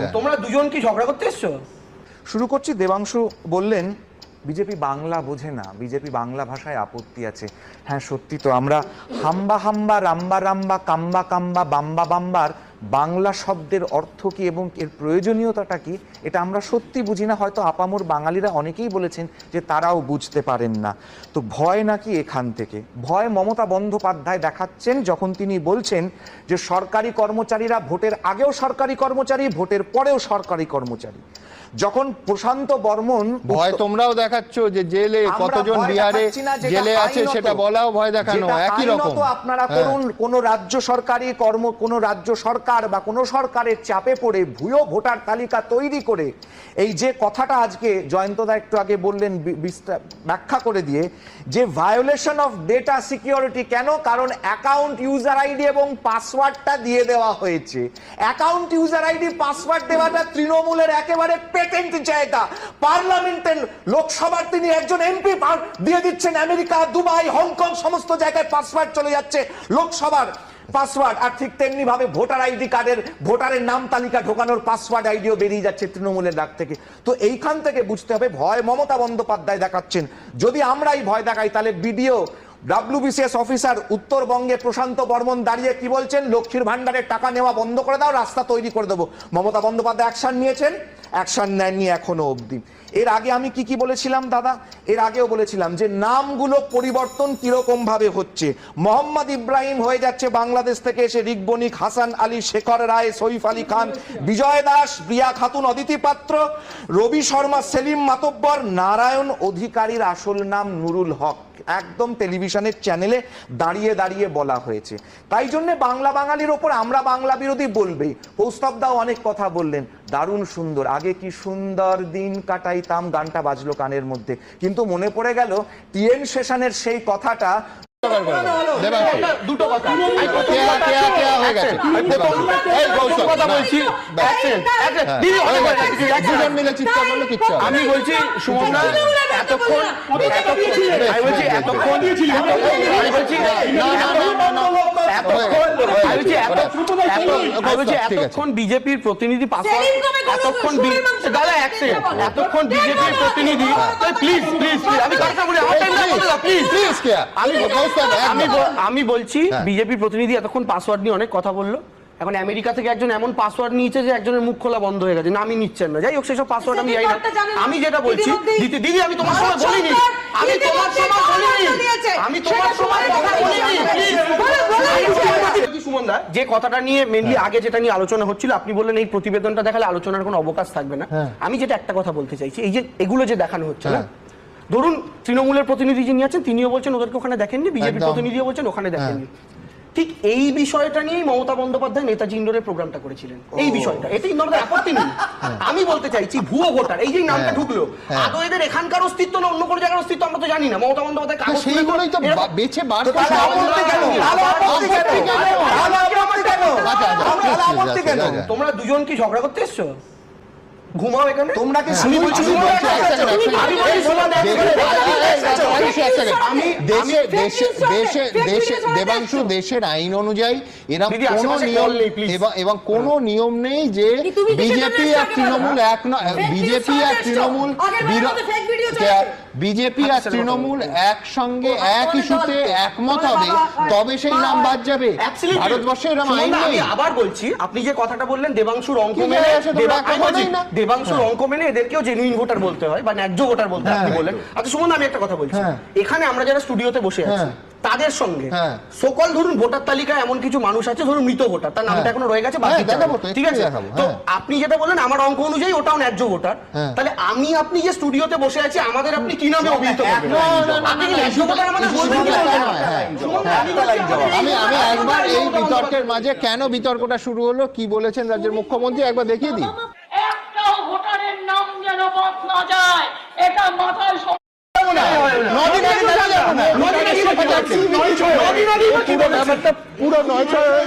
যায় তোমরা দুজন কি ঝগড়া করতে এসছো? শুরু করছি দেবাংশু বললেন বিজেপি বাংলা বোঝে না বিজেপি বাংলা ভাষায় আপত্তি আছে। হ্যাঁ সত্যি তো আমরা হাম্বা হাম্বা রাম্বা রাম্বা কাম্বা কাম্বা বাম্বা বাম্বার বাংলা শব্দের অর্থ কি এবং এর প্রয়োজনীয়তাটা কি, এটা আমরা সত্যি বুঝি না, হয়তো আপামোর বাঙালিরা অনেকেই বলেছেন যে তারাও বুঝতে পারেন না। তো ভয় নাকি এখান থেকে? ভয় মমতা বন্দ্যোপাধ্যায় দেখাচ্ছেন যখন তিনি বলছেন যে সরকারি কর্মচারীরা ভোটের আগেও সরকারি কর্মচারী, ভোটের পরেও সরকারি কর্মচারী। যখন প্রশান্ত বর্মন ভয় তোমরাও দেখাচ্ছ যে জেলে কতজন বিহারে জেলে আছে সেটা বলাও ভয় দেখানো একই রকম। আপনারা হ্যাঁ। করুন কোন রাজ্য সরকারি কর্ম কোন রাজ্য সরকার বা কোন সরকারের চাপে পড়ে ভুয়ো ভোটার তালিকা তৈরি করে এই যে কথাটা আজকে জয়ন্তদা একটু আগে বললেন ব্যাখ্যা করে দিয়ে যে ভায়োলেশন অফ ডেটা সিকিউরিটি কেন? কারণ অ্যাকাউন্ট ইউজার আইডি এবং পাসওয়ার্ডটা দিয়ে দেওয়া হয়েছে। অ্যাকাউন্ট ইউজার আইডি পাসওয়ার্ড দেওয়াটা তৃণমূলের একেবারে পেটেন্ট জায়গা পার্লামেন্টের লোকসভার তিনি একজন এমপি দিয়ে দিচ্ছেন আমেরিকা, দুবাই, হংকং, সমস্ত জায়গায় পাসওয়ার্ড চলে যাচ্ছে লোকসভার পাসওয়ার্ড আর ঠিক তেমনি ভাবে ভোটার আইডি কার্ডের, ভোটারের নাম তালিকা ঢোকানোর পাসওয়ার্ড আইডিও বেরিয়ে যাচ্ছে তৃণমূলের ডাক থেকে। তো এইখান থেকে বুঝতে হবে, ভয় মমতা বন্দ্যোপাধ্যায় দেখাচ্ছেন। যদি আমরাই ভয় দেখাই, তাহলে বিডিও ডাব্লিউবিসিএস অফিসার উত্তরবঙ্গে প্রশান্ত বর্মন দাঁড়িয়ে কি বলছেন? লক্ষ্মীর ভান্ডারের টাকা নেওয়া বন্ধ করে দাও, রাস্তা তৈরি করে দেবো। মমতা বন্দ্যোপাধ্যায় অ্যাকশন নিয়েছেন অ্যাকশন নেননি এখনও অবধি। এর আগে আমি কি কি বলেছিলাম দাদা? এর আগেও বলেছিলাম যে নামগুলো পরিবর্তন কীরকম ভাবে হচ্ছে। মোহাম্মদ ইব্রাহিম হয়ে যাচ্ছে বাংলাদেশ থেকে এসে রিক বণিক হাসান আলী, শেখর রায়, সৈফ আলী খান, বিজয় দাস প্রিয়া খাতুন, অদিতি পাত্র, রবি শর্মা, সেলিম মাতব্বর, নারায়ণ অধিকারীর আসল নাম নুরুল হক। একদম টেলিভিশনের চ্যানেলে দাঁড়িয়ে দাঁড়িয়ে বলা হয়েছে। তাই জন্য বাংলা বাঙালির ওপর আমরা বাংলা বিরোধী বলবেই। কৌস্তবদাও অনেক কথা বললেন দারুণ সুন্দর আগে কি সুন্দর দিন কাটাইতাম গানটা বাজলো কানের মধ্যে। কিন্তু মনে পড়ে গেল টিএন সেশনের সেই কথাটা দুটো কথা। হয়ে না, বলছি। সেকেন্ড। হ্যাঁ, দিদি, হয়ে। আমি বলছি এতক্ষণ এতক্ষণ বিজেপির প্রতিনিধি দাদা। এতক্ষণ বিজেপির প্রতিনিধি প্লিজ আমি কথা বলি প্লিজ প্লিজ আমি বলছি হ্যাঁ। বিজেপি প্রতিনিধি এতক্ষণ পাসওয়ার্ড নিয়ে অনেক কথা বলল। এখন আমেরিকা থেকে একজন এমন পাসওয়ার্ড নিয়েছে যে একজনের মুখ খোলা বন্ধ হয়ে গেছে নামই নিচ্ছেন না। যাই হোক সেসব পাসওয়ার্ড আমি জানি না? আমি যেটা বলছি দিদি দিদি আমি তোমার সময় বলিনি। আমি তোমার সময় বলিনি। আমি তোমার সময় বলিনি। বলছি। প্লিজ বলো, বলো, সুমনদা যে কথাটা নিয়ে মেনলি আগে যেটা নিয়ে আলোচনা হচ্ছিল আপনি বললেন এই প্রতিবেদনটা দেখালে আলোচনার কোনো অবকাশ থাকবে না। হ্যাঁ। আমি যেটা একটা কথা বলতে চাইছি এই যে এগুলো যে দেখানো হচ্ছে না? হ্যাঁ। ধরুন তৃণমূলের প্রতিনিধি যিনি আছেন তিনিও বলছেন ওদেরকে ওখানে দেখেননি? বিজেপির প্রতিনিধিও বলছেন ওখানে দেখেননি। ঠিক এই বিষয়টা নিয়েই মমতা বন্দ্যোপাধ্যায় নেতাজি ইন্ডোরের প্রোগ্রামটা করেছিলেন। এই বিষয়টা এটা ইন্ডোরের আপত্তি নেই আমি বলতে চাইছি ভুয়ো ভোটার এই যে নামটা হ্যাঁ। ঢুকলো হ্যাঁ। আদৌ এদের এখানকার অস্তিত্ব না অন্য কোনো জায়গার অস্তিত্ব আমরা তো জানি না। মমতা বন্দ্যোপাধ্যায় কাগজ সেইগুলোই তো বেছে বার। তোমরা দুজন কি ঝগড়া করতে এসছো? ঘুমাও এখানে। তোমরা কি আমি শুধু বলছি। আমি শোনো, শোনো, দেশে দেশে দেশে দেশে দেবাংশু দেশের আইন অনুযায়ী এরা কোনো নিয়ম নেই, এবং এবং কোনো নিয়ম নেই যে বিজেপি আর তৃণমূল এক ন- বিজেপি আর তৃণমূল। বিজেপি আর আচ্ছা, তৃণমূল একসঙ্গে এক ইস্যুতে একমত হবে তবে সেই নাম বাদ যাবে. ভারতবর্ষে এরকম আইন নেই। আবার বলছি আপনি যে কথাটা বললেন দেবাংশুর অঙ্ক মেনে দেবাংশুর অঙ্ক মেনে এদেরকেও জেনুইন ভোটার বলতে হয় বা ন্যায্য ভোটার বলতে হয়, আপনি হ্যাঁ। বলেন আচ্ছা সুমন আমি একটা কথা বলছি হ্যাঁ। এখানে আমরা যারা স্টুডিওতে বসে আছি হ্যাঁ। তাদের সঙ্গে হ্যাঁ। সকল ধরুন ভোটার তালিকায় এমন কিছু মানুষ আছে ধরুন মৃত ভোটার তার নামটা হ্যাঁ। এখনও রয়ে গেছে হ্যাঁ, ঠিক আছে তো হ্যাঁ। আপনি যেটা বললেন আমার অঙ্ক অনুযায়ী ওটাও ন্যায্য ভোটার হ্যাঁ। তাহলে আমি আপনি যে স্টুডিওতে বসে আছি আমাদের আপনি কি নামে অভিহিত করবেন না, না, না, আপনি কি না, ন্যায্য issue- ভোটার আমাদের issue বলবেন কি একটা বলবেন না? নয়, হ্যাঁ। সুমন, আমি। আমি একবার এই বিতর্কের মাঝে কেন বিতর্কটা শুরু হলো কি বলেছেন রাজ্যের মুখ্যমন্ত্রী একবার দেখিয়ে দিই বাদ না যায় এটা মাথায়। পুরো নয় হয়ে